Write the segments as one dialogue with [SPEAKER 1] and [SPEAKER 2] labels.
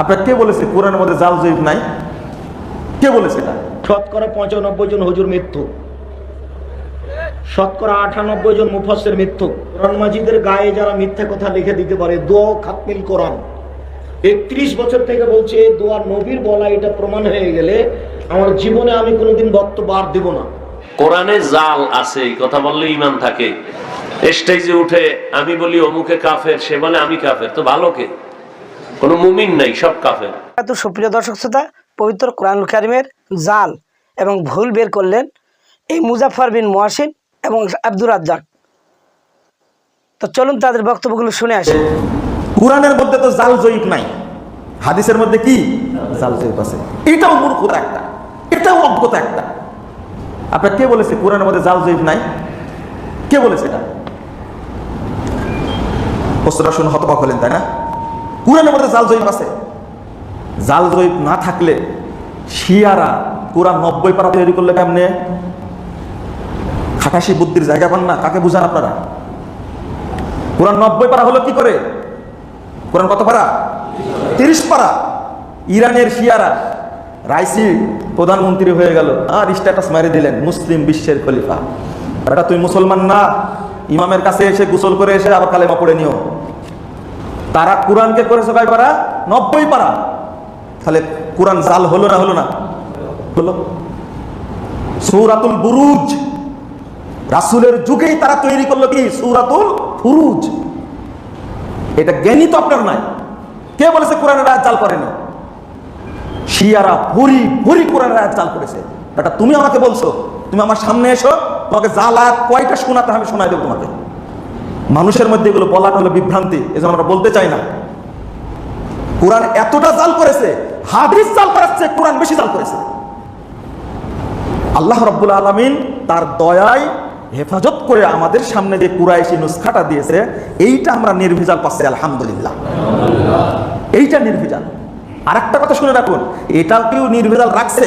[SPEAKER 1] আপনার কে বলেছে কোরআনের মধ্যে জাল জয়ীফ নাই? কে বলেছে এটা?
[SPEAKER 2] শতকরা পঁচানব্বই জন হুজুর মৃত্যু। শতকরা আটানব্বই জন মুফাসের মৃত্যু। কোরআন মাজিদের গায়ে যারা মিথ্যা কথা লিখে দিতে পারে দোয়া খাতমিল কোরআন। একত্রিশ বছর থেকে বলছে দোয়া নবীর বলা এটা প্রমাণ হয়ে গেলে আমার জীবনে আমি কোনোদিন বক্তব্য আর দিব না।
[SPEAKER 3] কোরআনে জাল আছে এই কথা বললে ইমান থাকে। স্টেজে উঠে আমি বলি অমুকে কাফের সে বলে আমি কাফের। তো ভালো কে? কোনো মুমিন নাই সব কাফের।
[SPEAKER 4] এত সুপ্রিয় দর্শক শ্রোতা পবিত্র কোরআন কারিমের জাল এবং ভুল বের করলেন এই মুজাফর বিন মহাসিন এবং আব্দুর রাজ্জাক। তো চলুন তাদের বক্তব্যগুলো শুনে আসি।
[SPEAKER 1] কোরআনের মধ্যে তো জাল জয়ীফ নাই। হাদিসের মধ্যে কি? জাল জয়ীফ আছে। এটাও মূর্খতা একটা এটাও অজ্ঞতা একটা। আপনার কে বলেছে কোরআনের মধ্যে জাল জয়ীফ নাই? কে বলেছে এটা? শুনে হতবাক হলেন তাই না? কোরআনের মধ্যে জাল জয়ীফ আছে। জাল জয়ীফ না থাকলে শিয়ারা কোরআন নব্বই পারা তৈরি করলে কেমনে? খাটাশি বুদ্ধির জায়গা পান না, কাকে বুঝান আপনারা? কোরআন নব্বই পারা হলো কি করে? কোরআন কত পারা? তিরিশ পারা। ইরানের শিয়ারা, রাইসি প্রধানমন্ত্রী হয়ে গেল আর স্ট্যাটাস মারি দিলেন মুসলিম বিশ্বের খলিফা। এটা তুই মুসলমান না, ইমামের কাছে এসে গোসল করে এসে আবার কালেমা পড়ে নিও। তারা কোরআনকে করেছে কয় পারা? নব্বই পারা। তাহলে কোরআন জাল হলো না হলো না? হলো। সৌরাতুল বুরুজ। রাসুলের যুগেই তারা তৈরি করল কি? সৌরাতুল ফুরুজ। এটা জ্ঞানী তো আপনার নাই। কে বলেছে কোরআনের আয়াত জাল করেনি শিয়ারা ভরি ভরি কোরআনের আয়াত জাল করেছে। এটা তুমি আমাকে বলছো, তুমি আমার সামনে এসো, তোমাকে জাল আয়াত কয়টা শোনাতে আমি শোনাই দেবো তোমাকে। মানুষের মধ্যে এগুলো বলাটা হলো বিভ্রান্তি, এজন্য আমরা বলতে চাই না। কোরআন এতটা জাল করেছে, হাদিস জাল করাচ্ছে, কোরআন বেশি জাল করেছে। আল্লাহ রব্বুল আলমিন তার দয়ায় হেফাজত করে আমাদের সামনে যে কুরাইশি নুসখাটা দিয়েছে, এইটা আমরা নির্ভেজাল পাচ্ছি, আলহামদুলিল্লাহ। এইটা নির্ভেজাল। আর একটা কথা শুনে রাখুন, এটাও কেউ নির্ভেজাল রাখছে?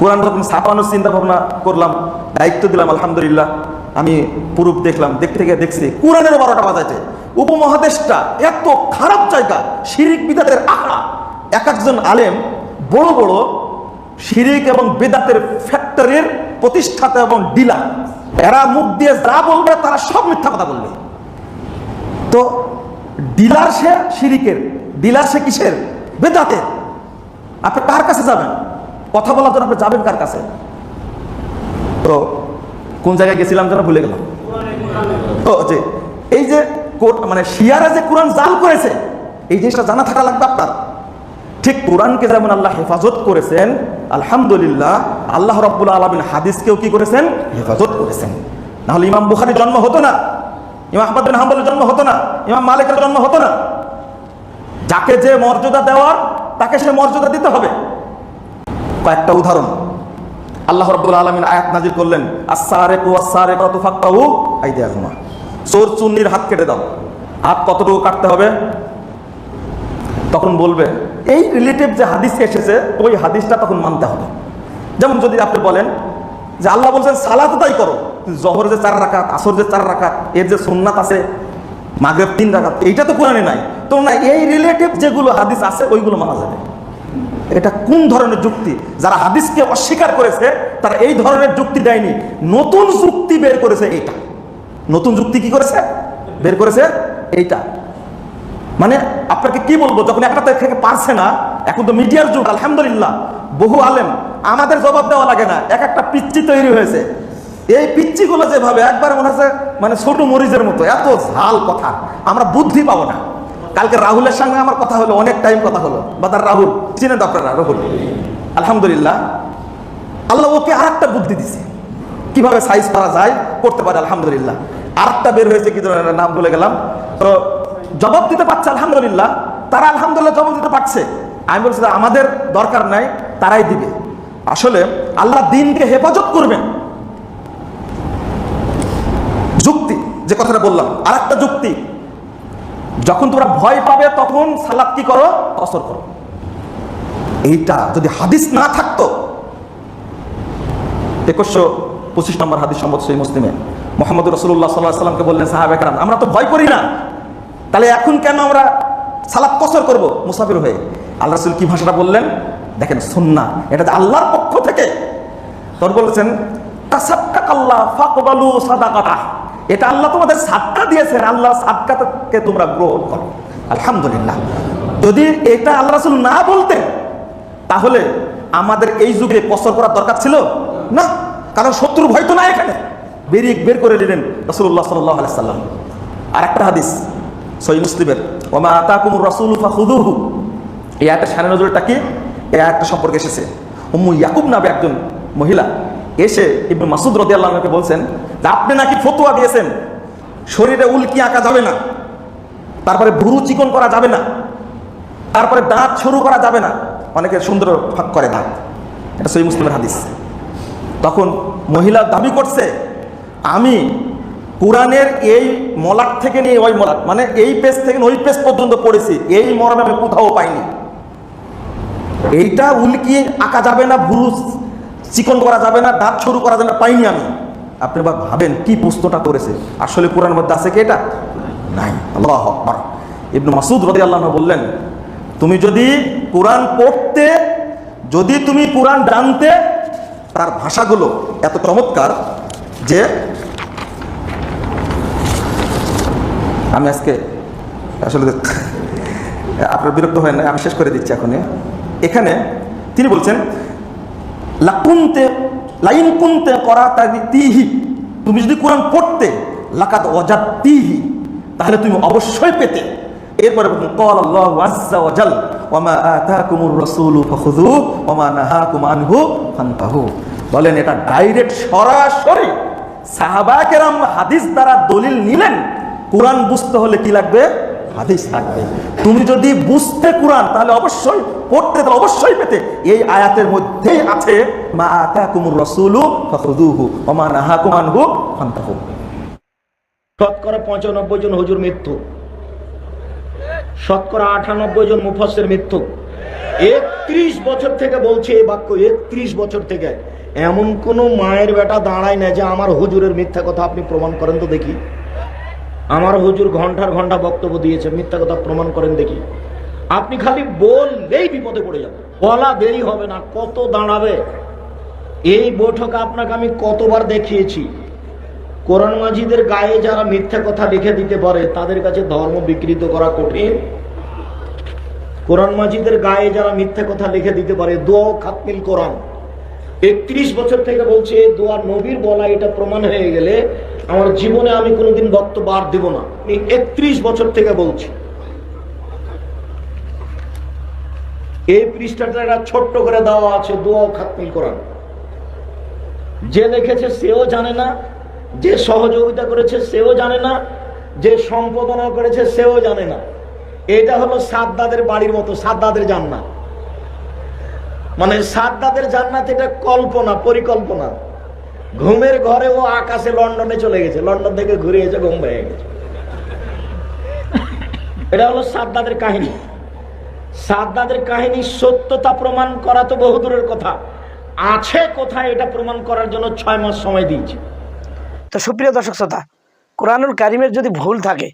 [SPEAKER 1] কোরআন যখন ছাপানোর চিন্তা ভাবনা করলাম, দায়িত্ব দিলাম, আলহামদুলিল্লাহ। আমি পুরুপ দেখলাম, দেখতে থেকে দেখছি কোরআনের বারোটা বাজাইছে। উপমহাদেশটা এত খারাপ জায়গা, শিরিক বিদাতের আখড়া। এক একজন আলেম বড় বড় শিরিক এবং বেদাতের ফ্যাক্টরির প্রতিষ্ঠাতা এবং ডিলার। এরা মুখ দিয়ে যা বলবে, তারা সব মিথ্যা কথা বলবে। তো ডিলার সে শিরিকের, ডিলার সে কিসের? বেদাতের। আপনি কার কাছে যাবেন? কথা বলার জন্য আপনি যাবেন কার কাছে? তো কোন জায়গায় গেছিলাম যেন ভুলে গেলাম। ও, যে এই যে কোর- মানে শিয়ারা যে কোরআন জাল করেছে, এই জিনিসটা জানা থাকা লাগবে আপনার। ঠিক কোরআনকে যেমন আল্লাহ হেফাজত করেছেন, আলহামদুলিল্লাহ, আল্লাহ রব্বুল আলমিন হাদিসকেও কি করেছেন? হেফাজত করেছেন। নাহলে ইমাম বুখারির জন্ম হতো না, ইমাম আহমদ বিন হাম্বলের জন্ম হতো না, ইমাম মালিকের জন্ম হতো না। যাকে যে মর্যাদা দেওয়ার, তাকে সে মর্যাদা দিতে হবে। কয়েকটা উদাহরণ। আল্লাহ রব্বুল আলমিন আয়াত নাজির করলেন আসারে কু আসারে কত ফাক্তাহু আই দেয়া ঘুমা চোর চুন্নির হাত কেটে দাও। হাত কতটুকু কাটতে হবে? তখন বলবে, এই রিলেটিভ যে হাদিস এসেছে, ওই হাদিসটা তখন মানতে হবে। যেমন যদি আপনি বলেন যে আল্লাহ বলছেন, সালাত তাই করো। জহর যে চার রাখাত আসর যে চার রাখাত এর যে সুন্নাত আছে, মাগরেব তিন রাখাত এইটা তো কোরআনে নাই। তো না, এই রিলেটিভ যেগুলো হাদিস আছে, ওইগুলো মানা যাবে। এটা কোন ধরনের যুক্তি? যারা হাদিসকে অস্বীকার করেছে, তারা এই ধরনের যুক্তি দেয়নি। নতুন যুক্তি বের করেছে এইটা। নতুন যুক্তি কি করেছে? বের করেছে এইটা। মানে আপনাকে কি বলব, যখন একটা থেকে পারছে না, এখন তো মিডিয়ার যুগ, আলহামদুলিল্লাহ। বহু আলেম, আমাদের জবাব দেওয়া লাগে না। এক একটা পিচ্ছি তৈরি হয়েছে। এই পিচ্ছিগুলো যেভাবে একবার মনে হচ্ছে মানে ছোট মরিচের মতো, এত ঝাল কথা। আমরা বুদ্ধি পাবো না। কালকে রাহুলের সঙ্গে আমার কথা হলো, অনেক টাইম কথা হলো। বা তার রাহুল, চিনেন তো আপনারা রাহুল? আলহামদুলিল্লাহ। আল্লাহ ওকে আর একটা বুদ্ধি দিছে। কীভাবে সাইজ করা যায়? করতে পারে, আলহামদুলিল্লাহ। আর একটা বের হয়েছে, কি ধরনের নাম বলে গেলাম। তো জবাব দিতে পারছে, আলহামদুলিল্লাহ। তারা আলহামদুলিল্লাহ জবাব দিতে পারছে। আমি বলছি আমাদের দরকার নাই, তারাই দিবে। আসলে আল্লাহ দিনকে হেফাজত করবেন। যুক্তি, যে কথাটা বললাম আর একটা যুক্তি। যখন তোমরা ভয় পাবে, তখন সালাদ কি করো? অসর করো। এইটা যদি হাদিস না থাকতো, একুশশো পঁচিশ নম্বর হাদিস সম্মত সেই মুসলিমে মোহাম্মদ রসুল্লাহ সাল্লাহ সাল্লামকে বললেন সাহাবে কারাম, আমরা তো ভয় করি না। তাহলে এখন কেন আমরা সালাত কসর করব মুসাফির হয়ে? আল্লাহ রসুল কি ভাষাটা বললেন? দেখেন সুন্না এটা যে আল্লাহর পক্ষ থেকে। তোর বলেছেন তাসাক্কাক আল্লাহ ফাকবালু সাদাকাতা এটা আল্লাহ তোমাদের সাদকা দিয়েছেন, আল্লাহ সাদকাকে তোমরা গ্রহণ করো। আলহামদুলিল্লাহ। যদি এটা আল্লাহ রাসূল না বলতেন, তাহলে আমাদের এই যুগে কসর করার দরকার ছিল? না, কারণ শত্রুর ভয় তো না এখানে। বেরিয়ে বের করে দিলেন রসুল্লাহ সাল্লাহ সাল্লাম। আর একটা হাদিস সই মুসলিমের ওমা আতাকুমুর রসুল ফাহুদুহু এই একটা সানে নজরটা কি? এই একটা সম্পর্কে এসেছে। উম্মু ইয়াকুব নামে একজন মহিলা এসে ইবনু মাসুদ রদি আল্লাহকে বলছেন যে আপনি নাকি ফতুয়া দিয়েছেন, শরীরে উল্কি আঁকা যাবে না, তারপরে ভুরু চিকন করা যাবে না, তারপরে দাঁত শুরু করা যাবে না। অনেকে সুন্দর ফাঁক করে দাঁত। এটা সই মুসলিমের হাদিস। তখন মহিলা দাবি করছে, আমি কোরআনের এই মলাট থেকে নিয়ে ওই মলাট মানে এই পেজ থেকে ওই পেজ পর্যন্ত পড়েছি, এই মরমে আমি কোথাও পাইনি। এইটা উল্কি আঁকা যাবে না, ভুরু চিকন করা যাবে না, দাঁত শুরু করা যাবে না, পাইনি আমি। আপনি বা ভাবেন কি প্রশ্নটা করেছে? আসলে কোরআন মধ্যে আছে কি এটা? নাই। আল্লাহ ইবনু মাসুদ রদি আল্লাহ বললেন, তুমি যদি কোরআন পড়তে, যদি তুমি কোরআন জানতে, তার ভাষাগুলো এত চমৎকার যে আমি আজকে আসলে আপনার বিরক্ত হয় না, আমি শেষ করে দিচ্ছি এখন এখানে তিনি বলছেন লাকুনতে লাইন কুনতে করা তিহি তুমি যদি কোরআন পড়তে লাকাত অজাত তিহি তাহলে তুমি অবশ্যই পেতে। এরপরে কল আল্লাহ আজ্জা ওয়াজাল ওমা আতাকুমুর রাসূলু ফাখুযু ওমা নাহা কুমান আনহু ফানতাহু। বলেন, এটা ডাইরেক্ট সরাসরি সাহাবা কেরাম হাদিস দ্বারা দলিল নিলেন। কোরআন বুঝতে হলে কি লাগবে? হাদিস লাগবে তুমি যদি বুঝতে কোরআন, তাহলে অবশ্যই পড়তে, তাহলে অবশ্যই পেতে। এই আয়াতের মধ্যেই আছে, মা রাসূলু ওয়া মা নাহাকুম আনহু ফান্তাহু।
[SPEAKER 2] শতকরা পঁচানব্বই জন হুজুর মৃত্যু। শতকরা আটানব্বই জন মুফাসের মৃত্যু। একত্রিশ বছর থেকে বলছে এই বাক্য, একত্রিশ বছর থেকে। এমন কোন মায়ের বেটা দাঁড়ায় না যে আমার হুজুরের মিথ্যা কথা আপনি প্রমাণ করেন তো দেখি। আমার হুজুর ঘণ্টার ঘণ্টা বক্তব্য দিয়েছে, মিথ্যা কথা প্রমাণ করেন দেখি। আপনি খালি বললেই বিপদে পড়ে যাবেন। বলা দেরি হবে না, কত দাঁড়াবে? এই বৈঠক আপনাকে আমি কতবার দেখিয়েছি। কোরআন মাজিদের গায়ে যারা মিথ্যা কথা লিখে দিতে পারে, তাদের কাছে ধর্ম বিকৃত করা কঠিন। কোরআন মাজিদের গায়ে যারা মিথ্যা কথা লিখে দিতে পারে, দোয়া খাতমিল কোরআন। একত্রিশ বছর থেকে বলছে দোয়া নবীর বলা, এটা প্রমাণ হয়ে গেলে আমার জীবনে আমি কোনোদিন বক্তব্য আর দেব না। আমি একত্রিশ বছর থেকে বলছি। এই পৃষ্ঠাটা একটা ছোট্ট করে দেওয়া আছে দোয়া খাতমিল কোরআন যে লিখেছে সেও জানে না, যে সহযোগিতা করেছে সেও জানে না, যে সম্পাদনা করেছে সেও জানে না। এটা হলো সাদ্দাদের বাড়ির মতো, সাদ্দাদের জান্নাত। মানে সাদ্দাদের জান্নাত এটা কল্পনা, পরিকল্পনা। ঘুমের ঘরে ও আকাশে লন্ডনে চলে গেছে। লন্ডন থেকে ঘুরে এসে ঘুম ভেঙে গেছে। এটা হলো সাদ্দাদের কাহিনী। সাদ্দাদের কাহিনী সত্যতা প্রমাণ করা তো বহুদূরের কথা। আছে কোথায় এটা প্রমাণ করার জন্য ছয় মাস সময় দিয়েছে।
[SPEAKER 4] তো সুপ্রিয় দর্শক শ্রোতা, কোরআনুল কারিমের যদি ভুল থাকে,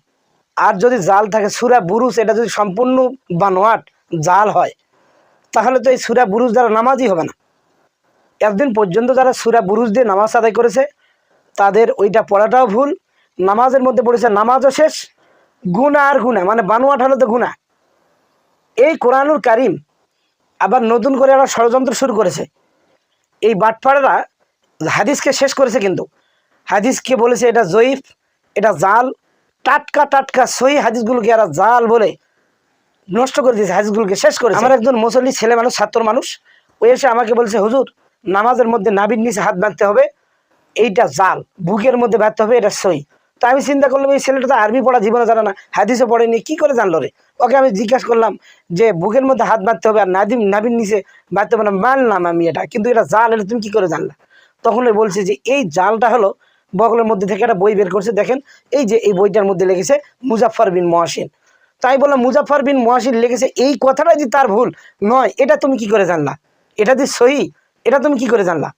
[SPEAKER 4] আর যদি জাল থাকে, সুরা বুরুজ, এটা যদি সম্পূর্ণ বানোয়াট জাল হয়, তাহলে তো এই সুরা বুরুজ দ্বারা নামাজই হবে না। একদিন পর্যন্ত যারা সুরা বুরুজ দিয়ে নামাজ আদায় করেছে, তাদের ওইটা পড়াটাও ভুল। নামাজের মধ্যে পড়েছে, নামাজও শেষ গুণা আর গুণা মানে বানোয়াট হলো তো গুণা এই কোরআনুল কারিম আবার নতুন করে একটা ষড়যন্ত্র শুরু করেছে। এই বাটপাড়ারা হাদিসকে শেষ করেছে কিন্তু। হাদিসকে বলেছে এটা জয়ীফ, এটা জাল, টাটকা টাটকা সই হাদিসগুলোকে এরা জাল বলে নষ্ট করে দিয়েছে, হাদিসগুলোকে শেষ করে আমার একজন মুসল্লি ছেলে মানুষ, ছাত্র মানুষ, ও এসে আমাকে বলছে, হুজুর নামাজের মধ্যে নাবির নিচে হাত বাঁধতে হবে, এইটা জাল। বুকের মধ্যে বাঁধতে হবে, এটা সই। তো আমি চিন্তা করলাম, এই ছেলেটা তো আরবি পড়া জীবনে জানে না হাদিসে পড়েনি, কি করে জানলো রে? ওকে আমি জিজ্ঞাসা করলাম যে, বুকের মধ্যে হাত বাঁধতে হবে আর নাদিম নাবির নিচে বাঁধতে হবে না মানলাম আমি এটা, কিন্তু এটা জাল, এটা তুমি কী করে জানলা? তখন বলছে যে, এই জালটা হলো বগলের মধ্যে থেকে একটা বই বের করছে, দেখেন, এই যে এই বইটার মধ্যে লেগেছে মুজাফর বিন মহাসিন তাই বললাম মুজাফর বিন মহাসিন লিখেছে এই কথাটা যে তার ভুল, নয়, এটা তুমি কি করে জানলা? এটা যে সহি এটা তুমি কি করে জানলা?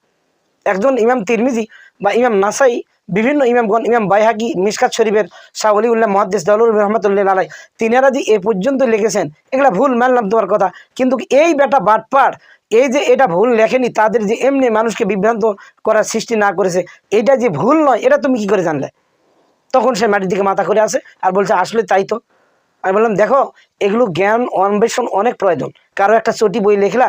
[SPEAKER 4] একজন ইমাম তিরমিজি বা ইমাম নাসাই, বিভিন্ন ইমামগণ, ইমাম বাইহাকি, মিসকাত শরীফের শাহ উল্লাহ মহাদ্দেশ দাউলুর রহমতুল্লাহ আলাই তিনারা যে এ পর্যন্ত লিখেছেন, এগুলা ভুল মানলাম তোমার কথা। কিন্তু এই বেটা বাটপার, এই যে এটা ভুল লেখেনি, তাদের যে এমনি মানুষকে বিভ্রান্ত করার সৃষ্টি না করেছে, এটা যে ভুল নয়, এটা তুমি কি করে জানলে? তখন সে মাটির দিকে মাথা করে আসে আর বলছে, আসলে তাই তো। আমি বললাম, দেখো, এগুলো জ্ঞান, অন্বেষণ অনেক প্রয়োজন। কারও একটা চটি বই লেখলা,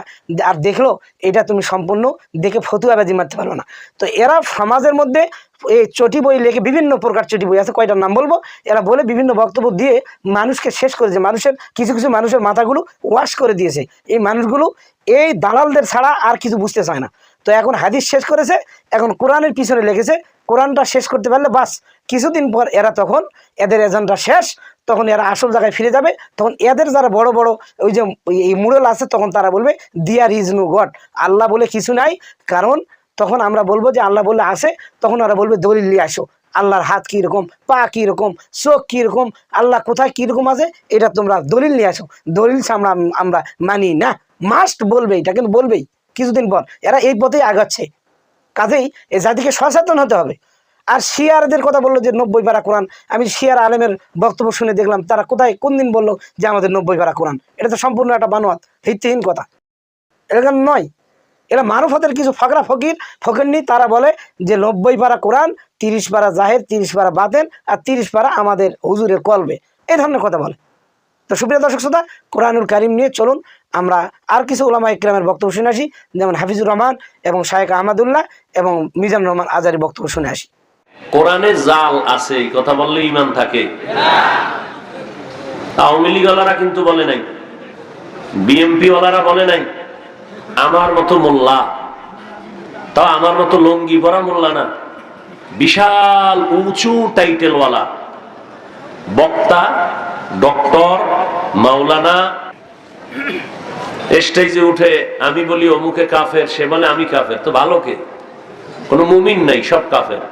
[SPEAKER 4] আর দেখল এটা তুমি সম্পূর্ণ দেখে ফতুয়াবাজি মারতে পারবে না। তো এরা সমাজের মধ্যে এই চটি বই লেখে বিভিন্ন প্রকার চটি বই আছে কয়টার নাম বলব? এরা বলে বিভিন্ন বক্তব্য দিয়ে মানুষকে শেষ করেছে মানুষের, কিছু কিছু মানুষের মাথাগুলো ওয়াশ করে দিয়েছে। এই মানুষগুলো এই দালালদের ছাড়া আর কিছু বুঝতে চায় না। তো এখন হাদিস শেষ করেছে, এখন কোরআনের পিছনে লেগেছে। কোরআনটা শেষ করতে পারলে বাস, কিছুদিন পর এরা তখন এদের এজেন্টটা শেষ তখন এরা আসল জায়গায় ফিরে যাবে। তখন এদের যারা বড় বড় ওই যে এই মুরল আছে, তখন তারা বলবে দিয়ার ইজ নো গড আল্লাহ বলে কিছু নাই, কারণ তখন আমরা বলব যে আল্লাহ বলে আসে, তখন ওরা বলবে, দলিল নিয়ে আসো। আল্লাহর হাত কীরকম, পা কীরকম, চোখ কীরকম, আল্লাহ কোথায় কীরকম আছে, এটা তোমরা দলিল নিয়ে আসো। দলিল আমরা আমরা মানি না। মাস্ট বলবে এটা, কিন্তু বলবেই। কিছুদিন পর এরা এই পথেই আগাচ্ছে। কাজেই এ জাতিকে সচেতন হতে হবে। আর শিয়ারদের কথা বলল যে নব্বই পারা কোরআন। আমি শিয়ার আলেমের বক্তব্য শুনে দেখলাম, তারা কোথায়, কোন দিন বলল যে আমাদের নব্বই পারা কোরআন। এটা তো সম্পূর্ণ একটা বানোয়াত, ভিত্তিহীন কথা। এটা নয়। এরা মারুফতের কিছু ফকরা ফকির ফকির ফকিরনি, তারা বলে যে নব্বই পারা কোরআন, তিরিশ পারা জাহের, তিরিশ পারা বাতেন আর তিরিশ পারা আমাদের হুজুরের কলবে। এই ধরনের কথা বলে। তো সুপ্রিয় দর্শক শ্রোতা, কোরআনুল কারিম নিয়ে চলুন, আমরা আর কিছু ওলামা ইকরামের বক্তব্য শুনে আসি, যেমন হাফিজুর রহমান এবং শায়েক আহমদুল্লাহ এবং মিজান রহমান আজারি বক্তব্য শুনে আসি।
[SPEAKER 3] কোরআনে জাল আছে কথা বললে ইমান থাকে। আওয়ামী লীগ ওয়ালারা কিন্তু বলে নাই বিএমপি ওয়ালারা বলে নাই, আমার মতো মোল্লা। তাও আমার মতো লঙ্গি পরা মোল্লা না, বিশাল উঁচু টাইটেলওয়ালা। বক্তা, ডক্টর, মাওলানা, স্টেজে উঠে আমি বলি, অমুকে কাফের? সে বলে, আমি কাফের। তো ভালো কে? কোনো মুমিন নাই, সব কাফের।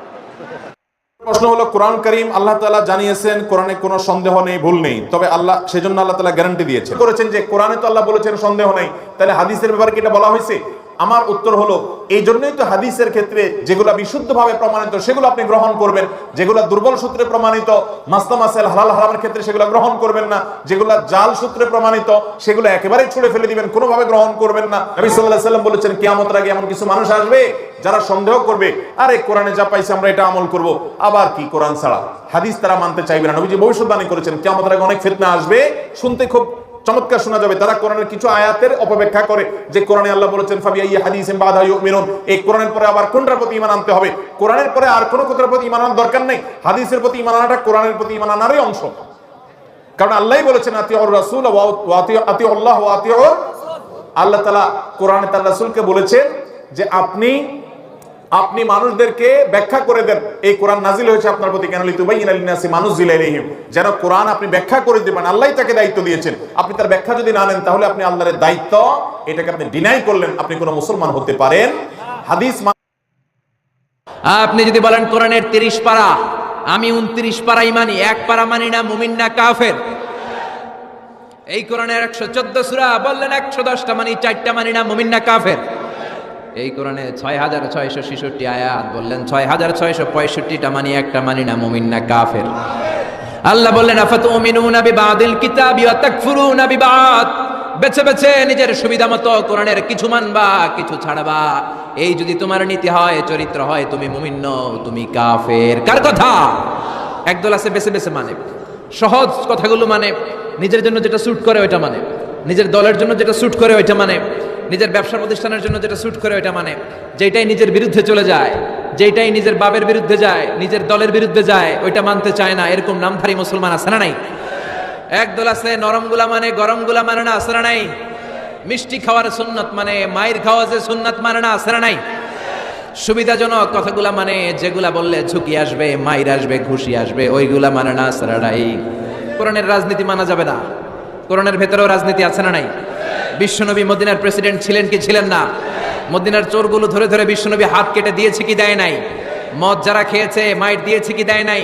[SPEAKER 5] প্রশ্ন হলো, কোরআন করিম আল্লাহ তালা জানিয়েছেন, কোরআনে কোনো সন্দেহ নেই, ভুল নেই। তবে আল্লাহ, সেজন্য আল্লাহ তালা গ্যারান্টি দিয়েছে করেছেন যে, কোরআনে তো আল্লাহ বলেছেন সন্দেহ নেই। তাহলে হাদিসের ব্যাপারে কি এটা বলা হয়েছে? আমার উত্তর হলো, এই জন্যই তো হাদিসের ক্ষেত্রে যেগুলো বিশুদ্ধভাবে প্রমাণিত, সেগুলো আপনি গ্রহণ করবেন। যেগুলো দুর্বল সূত্রে প্রমাণিত মাস্তা মাসেল হালাল হারামের ক্ষেত্রে সেগুলো গ্রহণ করবেন না। যেগুলো জাল সূত্রে প্রমাণিত, সেগুলো একেবারেই ছুড়ে ফেলে দিবেন, কোনোভাবে গ্রহণ করবেন না। নবী আলাইহি সাল্লাম বলেছেন, কিয়ামতের আগে এমন কিছু মানুষ আসবে যারা সন্দেহ করবে, আরে কোরআনে যা পাইছে আমরা এটা আমল করব, আবার কি কোরআন ছাড়া? হাদিস তারা মানতে চাইবে না। নবীজি ভবিষ্যৎবাণী করেছেন, কিয়ামতের আগে অনেক ফিতনা আসবে, শুনতে খুব চমৎকার শোনা যাবে। তারা কোরআনের কিছু আয়াতের অপব্যাখ্যা করে, যে কোরআনে আল্লাহ বলেছেন ফাবিয়া ইয়া হাদিসেন বাদা ইউমিনুন এই কোরআনের পরে আবার কোনটার প্রতি ঈমান আনতে হবে? কোরআনের পরে আর কোনো কথার প্রতি ঈমান আনার দরকার নেই। হাদিসের প্রতি ঈমান আনাটা কোরআনের প্রতি ঈমান আনারই অংশ। কারণ আল্লাহই বলেছেন, আতিউর রাসূল ওয়া আল্লাহ ওয়া আতিউ আল্লাহ তাআলা কোরআনে তার রাসূলকে বলেছেন যে, আপনি আপনি মানুষদেরকে ব্যাখ্যা করে দেন। এই কোরআন নাজিল হয়েছে আপনার প্রতি কেন? লিতুবাইয়িনা লিন-নাসি মানুজিলা ইলাইহিম। যেন কোরআন আপনি ব্যাখ্যা করে দিবেন, আল্লাহই তাকে দায়িত্ব দিয়েছেন। আপনি তার ব্যাখ্যা যদি না নেন, তাহলে আপনি আল্লাহর দায়িত্ব, এটাকে আপনি ডিনাই করলেন, আপনি কোনো মুসলমান হতে পারেন। হাদিস
[SPEAKER 6] আপনি যদি বলেন কোরআনের তিরিশ পারা, আমি উনত্রিশ পারাই মানি এক পারা মানি না, মুমিন না, কাফের। এই কোরআনের একশো চোদ্দ সুরা, বললেন একশো দশটা মানি, চারটা মানি না, মুমিন না, কাফের। এই কোরআনে ছয় হাজার ছয়শো ছেষট্টি আয়াত বললেন ছয় হাজার ছয়শো পঁয়ষট্টিটা মানি, একটা মানি না, মুমিন না, কাফের। আল্লাহ বললেন, আফাতুমিনুনা বিবাদিল কিতাবি ওয়া বেছে বেছে নিজের সুবিধা মতো কোরআনের কিছু মানবা, কিছু ছাড়বা। এই যদি তোমার নীতি হয়, চরিত্র হয়, তুমি মুমিন নও, তুমি কাফের। কার কথা? একদল আছে, বেছে বেছে মানে। সহজ কথাগুলো মানে নিজের জন্য যেটা স্যুট করে, ওইটা মানে। নিজের দলের জন্য যেটা স্যুট করে ওইটা মানে নিজের ব্যবসা প্রতিষ্ঠানের জন্য যেটা স্যুট করে ওইটা মানে যেটাই নিজের বিরুদ্ধে চলে যায় যেটাই নিজের বাবের বিরুদ্ধে যায়, নিজের দলের বিরুদ্ধে যায়, ওইটা মানতে চায় না, এরকম নামধারী মুসলমান আছে না নাই? একদল আছে, নরমগুলা মানে গরমগুলা মানে না না নাই? মিষ্টি খাওয়ার সুন্নত মানে মায়ের খাওয়া যে সুন্নত মানে না না নাই? সুবিধাজনক কথাগুলা মানে যেগুলা বললে ঝুঁকি আসবে, মাইর আসবে, ঘুষি আসবে, ওইগুলা মানে না না নাই? কোরআনের রাজনীতি মানা যাবে না। কোরআনের ভেতরেও রাজনীতি আছে না নাই? বিশ্বনবী মদিনার প্রেসিডেন্ট ছিলেন কি ছিলেন না? মদিনার চোরগুলো ধরে ধরে বিশ্বনবী হাত কেটে দিয়েছে কি দেয় নাই? মদ যারা খেয়েছে, মাইট দিয়েছে কি দেয় নাই?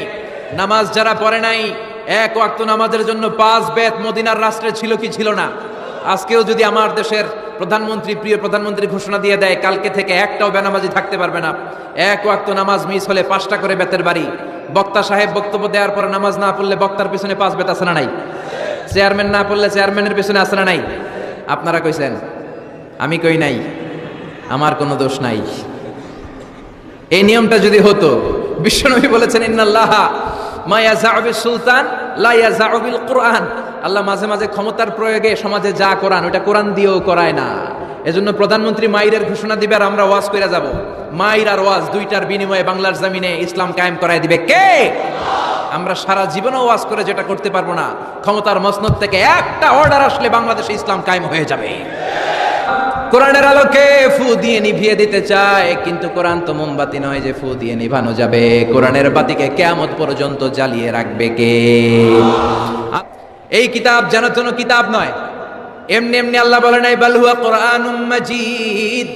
[SPEAKER 6] নামাজ যারা পড়ে নাই, এক ওয়াক্ত নামাজের জন্য পাঁচ বেত মদিনার রাষ্ট্রে ছিল কি ছিল না? আজকেও যদি আমার দেশের প্রধানমন্ত্রী, প্রিয় প্রধানমন্ত্রী ঘোষণা দিয়ে দেয়, কালকে থেকে একটাও বেনামাজি থাকতে পারবে না। এক ওয়াক্ত নামাজ মিস হলে পাঁচটা করে বেতের বাড়ি। বক্তা সাহেব বক্তব্য দেওয়ার পরে নামাজ না পড়লে বক্তার পিছনে পাঁচ বেত আছে না নাই? চেয়ারম্যান না পড়লে চেয়ারম্যানের পিছনে না নাই? আপনারা কইছেন, আমি কই নাই, আমার কোনো দোষ নাই। এই নিয়মটা যদি হতো, বিশ্বনবী বলেছেন, ইন্নাল্লাহ মায়া জাবিল সুলতান লাইয়া জাবিল কোরআন আল্লাহ মাঝে মাঝে ক্ষমতার প্রয়োগে সমাজে যা কোরআন ওটা কোরআন দিয়েও করায় না। এজন্য প্রধানমন্ত্রী মাইরের ঘোষণা দিবে আর আমরা ওয়াজ করে যাব। মাইর আর ওয়াজ দুইটার বিনিময়ে বাংলার জমিনে ইসলাম কায়েম করায় দিবে। কে? আমরা সারা জীবনও ওয়াজ করে যেটা করতে পারব না। ক্ষমতার মসনদ থেকে একটা অর্ডার আসলে বাংলাদেশে ইসলাম কায়েম হয়ে যাবে। কোরআনের আলোকে ফু দিয়ে নিভিয়ে দিতে চায়, কিন্তু কোরআন তো মোমবাতি নয় যে ফু দিয়ে নিভানো যাবে। কোরআনের বাতিকে কেয়ামত পর্যন্ত জ্বালিয়ে রাখবে কে? এই কিতাব যেন তেন কিতাব নয়। এমনি এমনি আল্লাহ বলে নাই বালহুয়া কোরআন মাজিদ।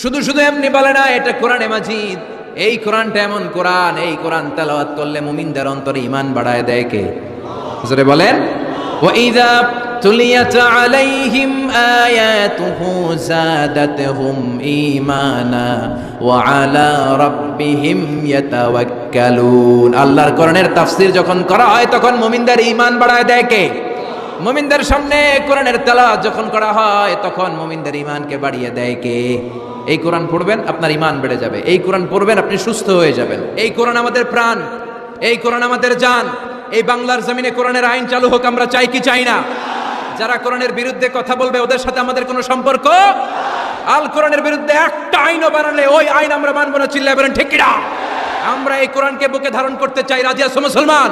[SPEAKER 6] শুধু শুধু এমনি বলে না, এটা কোরআনে মাজিদ। এই কোরআনটা এমন কোরআন, এই কোরআন তেলাওয়াত করলে মুমিনদের অন্তরে ইমান বাড়ায় দেয় কে? জোরে বলেন। ওয়াইদা তুলিয়াত আলাইহিম আয়াতুহু জাদাতহুম ঈমানা ওয়া আলা রাব্বিহিম ইয়াতাওয়াক্কালুন। আল্লাহর কোরআনের তাফসীর যখন করা হয়, তখন মুমিনদের ঈমান বাড়ায় দেয় কে? মুমিনদের সামনে কোরআনের তেলাওয়াত যখন করা হয়, তখন মুমিনদের ঈমানকে বাড়িয়ে দেয় কে? এই কোরআন পড়বেন, আপনার ইমান বেড়ে যাবে। এই কোরআন পড়বেন, আপনি সুস্থ হয়ে যাবেন। এই কোরআন আমাদের প্রাণ, এই কোরআন আমাদের যান এই বাংলার জমিনে কোরআনের আইন চালু হোক, আমরা চাই কি চাই না? যারা কোরআনের বিরুদ্ধে কথা বলবে, ওদের সাথে আমাদের কোনো সম্পর্ক? আল কোরআনের বিরুদ্ধে একটা আইনও বানালে, ওই আইন আমরা মানবো না, চিল্লায় বলেন, ঠিক কিনা? আমরা এই কোরআনকে বুকে ধারণ করতে চাই, রাজি আছো মুসলমান?